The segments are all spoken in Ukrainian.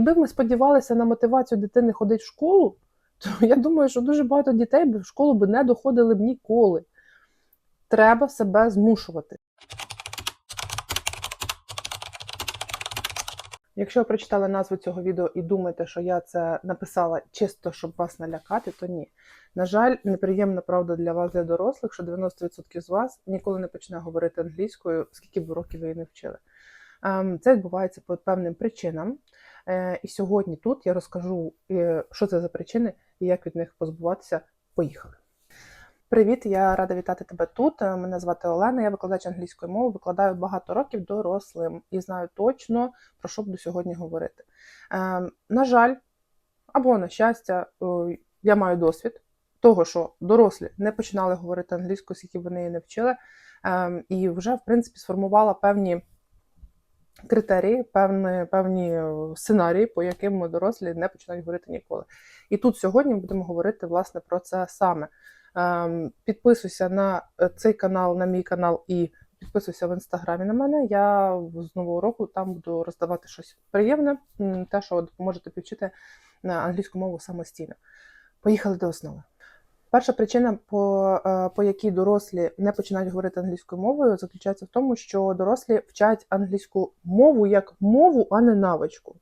Якби ми сподівалися на мотивацію дитини ходити в школу, то я думаю, що дуже багато дітей в школу б не доходили б ніколи. Треба себе змушувати. Якщо прочитали назву цього відео і думаєте, що я це написала чисто, щоб вас налякати, то ні. На жаль, неприємна правда для вас, для дорослих, що 90% з вас ніколи не почне говорити англійською, скільки б років ви її не вчили. Ем, Це відбувається по певним причинам. Е, І сьогодні тут я розкажу, е, що це за причини і як від них позбуватися. Поїхали. Привіт, я рада вітати тебе тут. Е, Мене звати Олена, я викладач англійської мови, викладаю багато років дорослим і знаю точно, про що буду сьогодні говорити. На жаль, або на щастя, я маю досвід того, що дорослі не починали говорити англійською, скільки вони її не вчили, е, і вже, в принципі, сформувала певні критерії, певні, певні сценарії, по яким ми дорослі не починають говорити ніколи. І тут сьогодні будемо говорити власне про це саме. Ем, Підписуйся на е, цей канал, на мій канал і підписуйся в інстаграмі на мене. Я з нового року там буду роздавати щось приємне, те, що допоможе тобі вчити англійську мову самостійно. Поїхали до основи. Перша причина, по, е, по якій дорослі не починають говорити англійською мовою, заключається в тому, що дорослі вчать англійську мову як мову, а не навичку.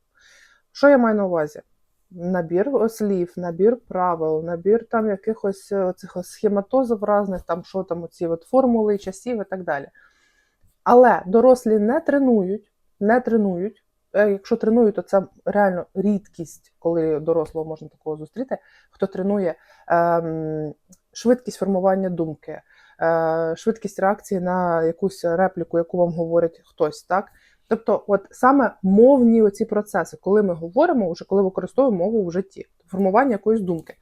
Що я маю на увазі? Набір слів, набір правил, набір там якихось е, цих схематозів різних, там що там, оці от формули, часів і так далі. Але дорослі не тренують, не тренують. Е, Якщо тренують, то це реально рідкість, коли дорослого можна такого зустріти, хто тренує ем, швидкість формування думки, е, швидкість реакції на якусь репліку, яку вам говорить хтось, так? Тобто, от саме мовні оці процеси, коли ми говоримо, вже коли використовуємо мову в житті, формування якоїсь думки.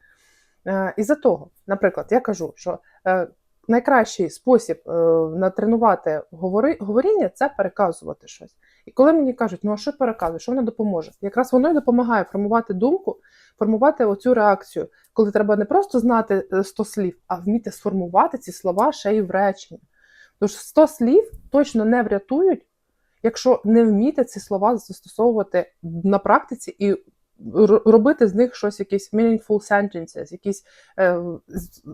Е, Із-за того, наприклад, я кажу, що е, найкращий спосіб е, натренувати говори, говоріння це переказувати щось. І коли мені кажуть, ну а що переказує, що воно допоможе? Якраз воно й допомагає формувати думку, формувати оцю реакцію, коли треба не просто знати е, 100 слів, а вміти сформувати ці слова ще й в речення. Тож 100 слів точно не врятують, якщо не вміти ці слова застосовувати на практиці і робити з них щось, якісь meaningful sentences, якісь е,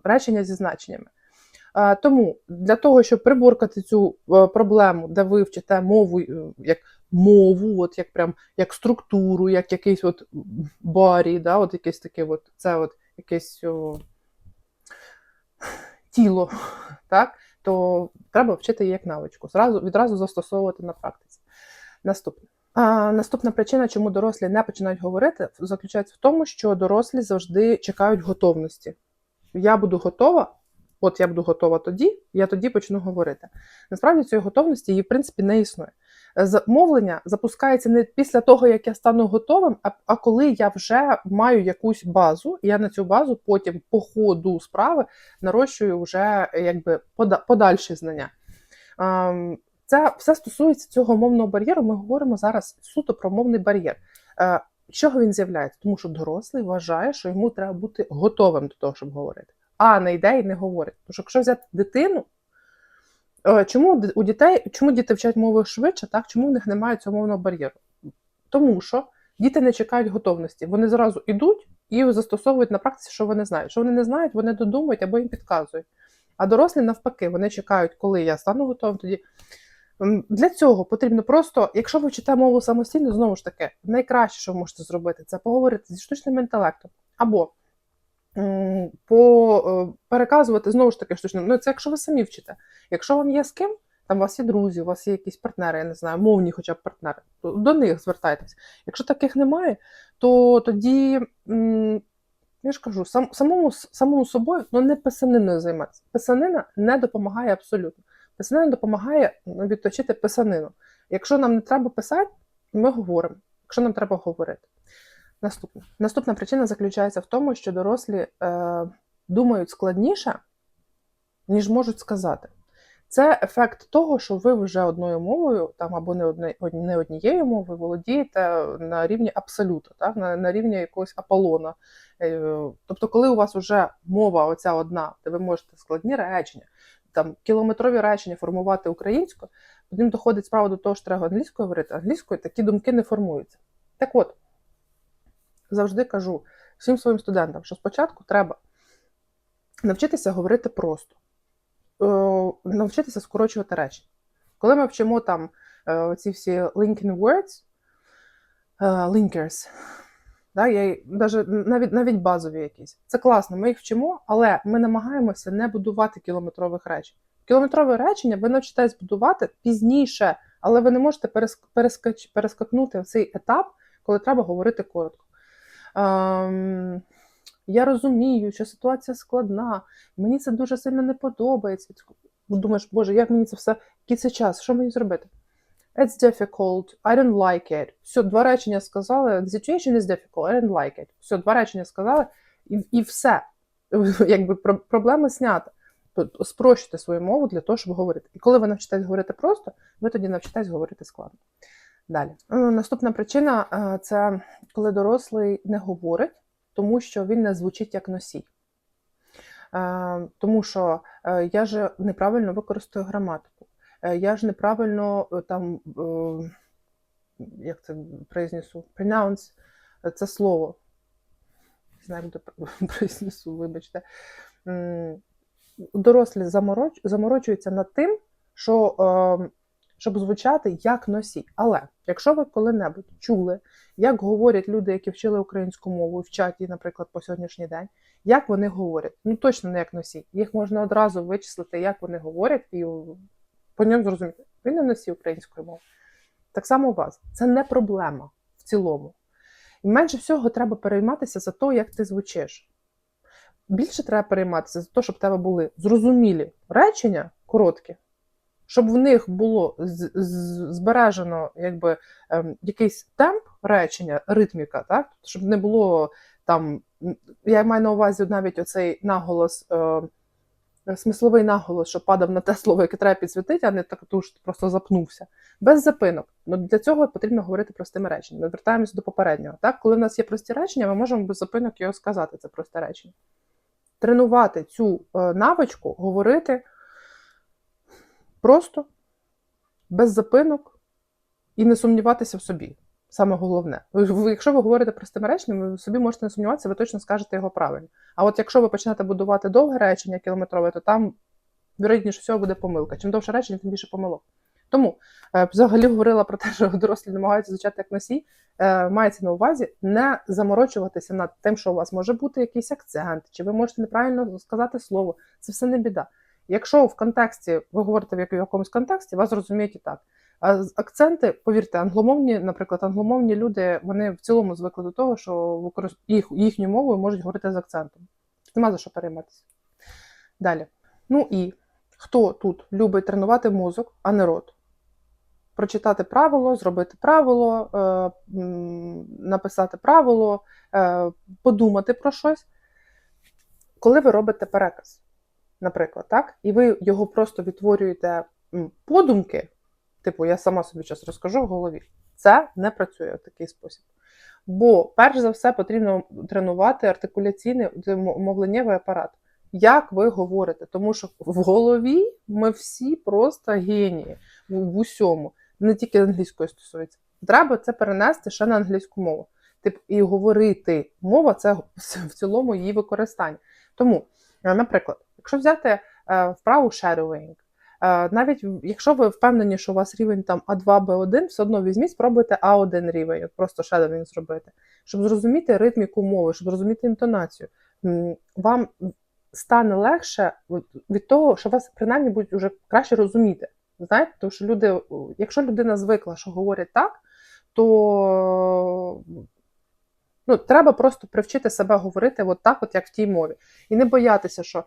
речення зі значеннями. Тому для того, щоб приборкати цю е, проблему, де ви вчите мову е, як мову, от як прям як структуру, як якийсь от барі, да, от якесь таке, от це от якесь о, тіло, так, то треба вчити її як навичку, зразу відразу застосовувати на практиці. Наступне. А, наступна причина, чому дорослі не починають говорити, заключається в тому, що дорослі завжди чекають готовності. Я буду готова, от я буду готова тоді, я тоді почну говорити. Насправді цієї готовності її, в принципі, не існує. Замовлення запускається не після того, як я стану готовим, а, а коли я вже маю якусь базу, і я на цю базу потім по ходу справи нарощую вже якби пода- подальші знання. Це все стосується цього мовного бар'єру. Ми говоримо зараз суто про мовний бар'єр. Е, чого він з'являється? Тому що дорослий вважає, що йому треба бути готовим до того, щоб говорити, а не йде і не говорить. Тому якщо взяти дитину, е, чому у дітей, чому діти вчать мови швидше, так чому в них немає цього мовного бар'єру? Тому що діти не чекають готовності. Вони зразу йдуть і застосовують на практиці, що вони знають. Що вони не знають, вони додумують або їм підказують. А дорослі навпаки, вони чекають, коли я стану готовим, тоді. Для цього потрібно просто, якщо ви вчите мову самостійно, знову ж таки, найкраще, що ви можете зробити, це поговорити зі штучним інтелектом. Або по, е, переказувати знову ж таки штучним. Ну, це якщо ви самі вчите. Якщо вам є з ким, там у вас є друзі, у вас є якісь партнери, я не знаю, мовні хоча б партнери, то до них звертайтесь. Якщо таких немає, то тоді. я ж кажу, сам, самому, самому собою ну, не писаниною займатися. Писанина не допомагає абсолютно. Писанина допомагає відточити писанину. Якщо нам не треба писати, ми говоримо. Якщо нам треба говорити. Наступне. Наступна причина заключається в тому, що дорослі е, думають складніше, ніж можуть сказати. Це ефект того, що ви вже одною мовою, там або не одне, не однією мовою володієте на рівні абсолюту, так? на, на рівні якогось аполлона. Е, Тобто, коли у вас вже мова оця одна, де ви можете складні речення, там кілометрові речення формувати українською, потім доходить справа до того, що треба англійською говорити, англійською такі думки не формуються. Так от, завжди кажу всім своїм студентам, що спочатку треба навчитися говорити просто, е, навчитися скорочувати речі. Коли ми вчимо там е, ці всі linking words, е, linkers, да, я, навіть, навіть, навіть базові якісь. Це класно, ми їх вчимо, але ми намагаємося не будувати кілометрових речень. Кілометрове речення ви навчитесь будувати пізніше, але ви не можете перескакнути в цей етап, коли треба говорити коротко. Ем, я розумію, що ситуація складна, мені це дуже сильно не подобається. Думаєш, боже, як мені це все, який це час, що мені зробити? It's difficult, I don't like it. Все, два речення сказали. The situation is difficult, I don't like it. Все, два речення сказали, і, і все. Якби про- проблема знята. Тобто спрощуйте свою мову для того, щоб говорити. І коли ви навчитесь говорити просто, ви тоді навчитесь говорити складно. Далі. Е, Наступна причина е, це коли дорослий не говорить, тому що він не звучить як носій. Е, Тому що я ж неправильно використаю граматику. Я ж неправильно там, як це произнесу, pronounce це слово. Знаю, произнесу, вибачте. Дорослі заморочуються над тим, що, е, щоб звучати як носій. Але якщо ви коли-небудь чули, як говорять люди, які вчили українську мову в чаті, наприклад, по сьогоднішній день, як вони говорять, ну точно не як носій. Їх можна одразу вичислити, як вони говорять, і по ньому зрозуміти, він не носій української мови. Так само у вас. Це не проблема в цілому. І менше всього треба перейматися за те, як ти звучиш. Більше треба перейматися за те, щоб в тебе були зрозумілі речення короткі, щоб в них було збережено якби, ем, якийсь темп речення, ритміка, так? щоб не було там. Я маю на увазі навіть оцей наголос, е, смисловий наголос, що падав на те слово, яке треба підсвітити, а не так, ти просто запнувся. Без запинок. Ну, для цього потрібно говорити простими реченнями. Ми вертаємося до попереднього. Так? Коли в нас є прості речення, ми можемо без запинок його сказати, це просте речення. Тренувати цю е, навичку, говорити просто, без запинок і не сумніватися в собі. Саме головне. Ви, якщо ви говорите простими реченнями, ви собі можете не сумніватися, ви точно скажете його правильно. А от якщо ви почнете будувати довге речення кілометрове, то там, вірогідніше всього, буде помилка. Чим довше речення, тим більше помилок. Тому е, взагалі говорила про те, що дорослі намагаються звучати як носій. Е, мається на увазі не заморочуватися над тим, що у вас може бути якийсь акцент, чи ви можете неправильно сказати слово. Це все не біда. Якщо в контексті ви говорите в якомусь контексті, вас зрозуміють і так. А акценти, повірте, англомовні, наприклад, англомовні люди, вони в цілому звикли до того, що їх, їхню мовою можуть говорити з акцентом. Нема за що перейматися. Далі. Ну і хто тут любить тренувати мозок, а не рот? Прочитати правило, зробити правило, е, написати правило, е, подумати про щось. Коли ви робите переказ, наприклад, так, і ви його просто відтворюєте подумки, типу, я сама собі щось розкажу в голові, це не працює в такий спосіб. Бо, перш за все, потрібно тренувати артикуляційний мовленнєвий апарат. Як ви говорите? Тому що в голові ми всі просто генії в, усьому, не тільки англійською стосується. Треба це перенести ще на англійську мову. Типу, і говорити мова це в цілому її використання. Тому, е, наприклад, якщо взяти е, вправу shadowing, е, навіть якщо ви впевнені, що у вас рівень там А2, Б1, все одно візьміть, спробуйте А1 рівень, от просто shadowing зробити, щоб зрозуміти ритміку мови, щоб зрозуміти інтонацію. Вам стане легше від того, що вас принаймні будуть вже краще розуміти. Знаєте, тому що люди, якщо людина звикла, що говорять так, то ну, треба просто привчити себе говорити от так, от як в тій мові. І не боятися, що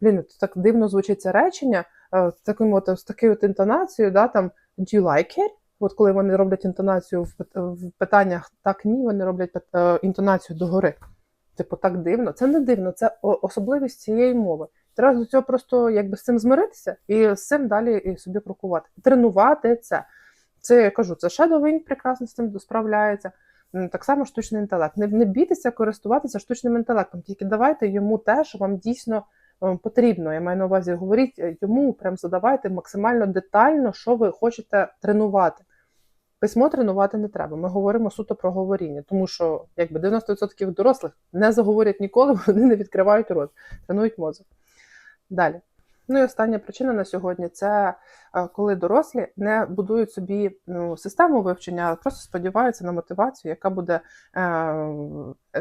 блін, це так дивно звучить це речення, е, з таким от, з такою от інтонацією, да, там do you like it? От коли вони роблять інтонацію в, питаннях так ні, вони роблять е, інтонацію догори. Типу, так дивно. Це не дивно, це особливість цієї мови. Треба до цього просто якби з цим змиритися і з цим далі і собі крокувати. Тренувати це. Це я кажу, це shadowing прекрасно з цим справляється. Так само штучний інтелект. Не, не бійтеся користуватися штучним інтелектом, тільки давайте йому те, що вам дійсно потрібно. Я маю на увазі, говоріть е, йому, прям задавайте максимально детально, що ви хочете тренувати. Письмо тренувати не треба. Ми говоримо суто про говоріння, тому що якби 90% дорослих не заговорять ніколи, вони не відкривають рот, тренують мозок. Далі. Ну і остання причина на сьогодні це е, коли дорослі не будують собі ну, систему вивчення, а просто сподіваються на мотивацію, яка буде е,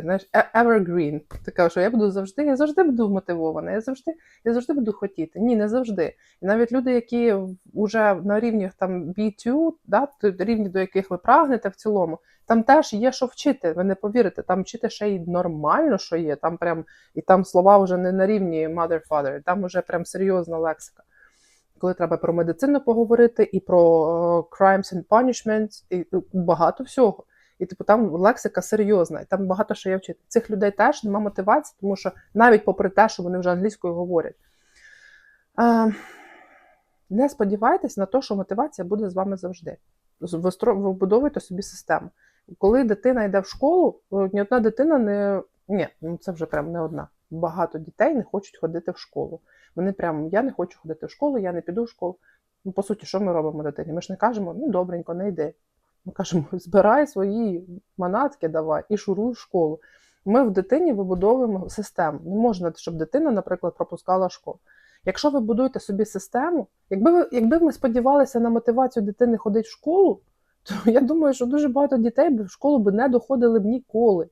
знаєш, е- evergreen. Така, що я буду завжди, я завжди буду мотивована, я завжди, я завжди буду хотіти. Ні, не завжди. І навіть люди, які вже на рівні там B2, да, рівні до яких ви прагнете в цілому, там теж є що вчити. Ви не повірите, там вчити ще й нормально, що є. Там прям і там слова вже не на рівні mother father, там вже прям серйозна лексика. Коли треба про медицину поговорити, і про е, crimes and punishments, і е, багато всього. І типу там лексика серйозна, і там багато що є вчити. Цих людей теж немає мотивації, тому що навіть попри те, що вони вже англійською говорять. Е, не сподівайтесь на те, що мотивація буде з вами завжди. З- Ви вбудовуєте собі систему. Коли дитина йде в школу, ні одна дитина не. Ні, ну це вже прям не одна. Багато дітей не хочуть ходити в школу. Вони прям, я не хочу ходити в школу, я не піду в школу. Ну, по суті, що ми робимо дитині? Ми ж не кажемо, ну добренько, не йди. Ми кажемо, збирай свої манатки, давай і шуруй в школу. Ми в дитині вибудовуємо систему. Не можна, щоб дитина, наприклад, пропускала школу. Якщо ви будуєте собі систему, якби ви, якби ми сподівалися на мотивацію дитини ходити в школу, то я думаю, що дуже багато дітей в школу б не доходили б ніколи.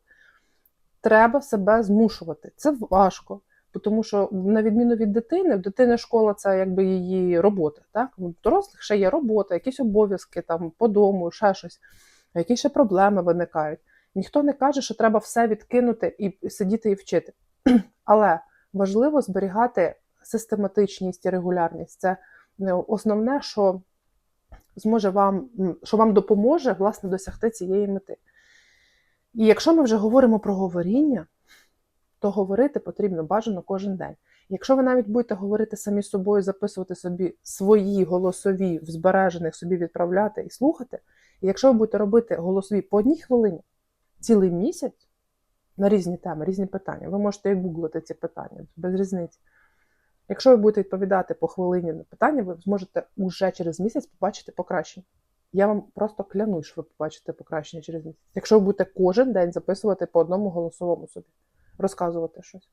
Треба себе змушувати. Це важко, тому що, на відміну від дитини, в дитини школа це якби її робота. Так? У дорослих ще є робота, якісь обов'язки там по дому, ще щось, які ще проблеми виникають. Ніхто не каже, що треба все відкинути і сидіти і вчити. Але важливо зберігати систематичність і регулярність. Це е, основне, що зможе вам, що вам допоможе власне досягти цієї мети. І якщо ми вже говоримо про говоріння, то говорити потрібно бажано кожен день. Якщо ви навіть будете говорити самі з собою, записувати собі свої голосові в збережених собі відправляти і слухати, і якщо ви будете робити голосові по одній хвилині цілий місяць на різні теми, різні питання, ви можете і гуглити ці питання без різниці. Якщо ви будете відповідати по хвилині на питання, ви зможете уже через місяць побачити покращення. Я вам просто клянусь, що ви побачите покращення через місяць. Якщо ви будете кожен день записувати по одному голосовому собі, розказувати щось.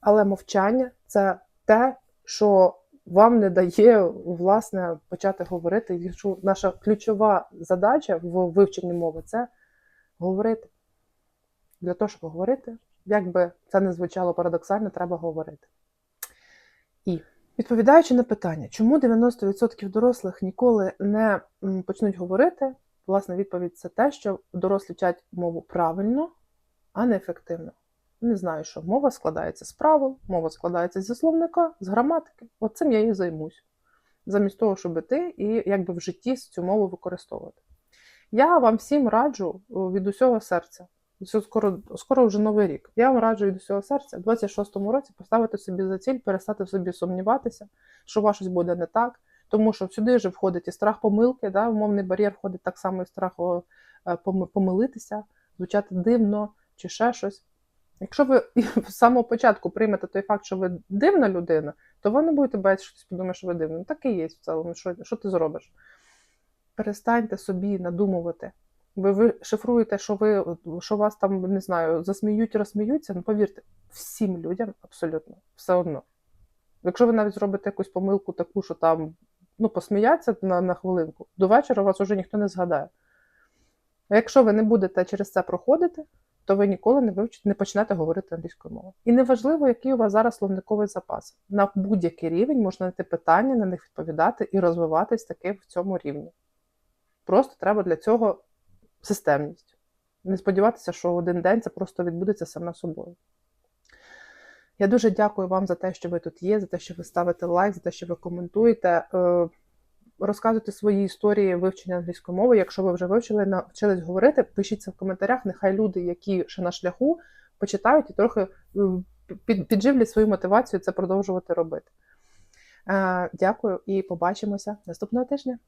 Але мовчання це те, що вам не дає власне почати говорити. І що Наша ключова задача в вивченні мови це говорити. Для того, щоб говорити, як би це не звучало парадоксально, треба говорити. І відповідаючи на питання, чому 90% дорослих ніколи не почнуть говорити, власне, відповідь це те, що дорослі вчать мову правильно, а не ефективно. Не знаю, що мова складається з правил, мова складається зі словника, з граматики. От цим я і займусь. Замість того, щоб іти і якби в житті цю мову використовувати. Я вам всім раджу від усього серця. Все скоро, скоро вже новий рік. Я вам раджу від усього серця в 26-му році поставити собі за ціль, перестати в собі сумніватися, що у вас щось буде не так, тому що сюди вже входить і страх помилки, да, умовний бар'єр входить так само і страх е, поми- помилитися, звучати дивно чи ще щось. Якщо ви з самого початку приймете той факт, що ви дивна людина, то ви не будете боятися, що хтось подумає, що ви дивна. Так і є в цілому. Що, що ти зробиш? Перестаньте собі надумувати. Ви, ви шифруєте, що ви що вас там не знаю, засміють, розсміються. Ну повірте, всім людям абсолютно все одно. Якщо ви навіть зробите якусь помилку, таку, що там ну, посміяться на, на хвилинку, до вечора вас уже ніхто не згадає. А якщо ви не будете через це проходити, то ви ніколи не вивчите, не почнете говорити англійською мовою. І неважливо, який у вас зараз словниковий запас. На будь-який рівень можна знайти питання, на них відповідати і розвиватись таки в цьому рівні. Просто треба для цього системність. Не сподіватися, що один день це просто відбудеться саме собою. Я дуже дякую вам за те, що ви тут є, за те, що ви ставите лайк, за те, що ви коментуєте. Е, Розказуйте свої історії вивчення англійської мови. Якщо ви вже вивчили, навчились говорити, пишіть це в коментарях. Нехай люди, які ще на шляху, почитають і трохи е, підживлять свою мотивацію це продовжувати робити. Е, Дякую і побачимося наступного тижня.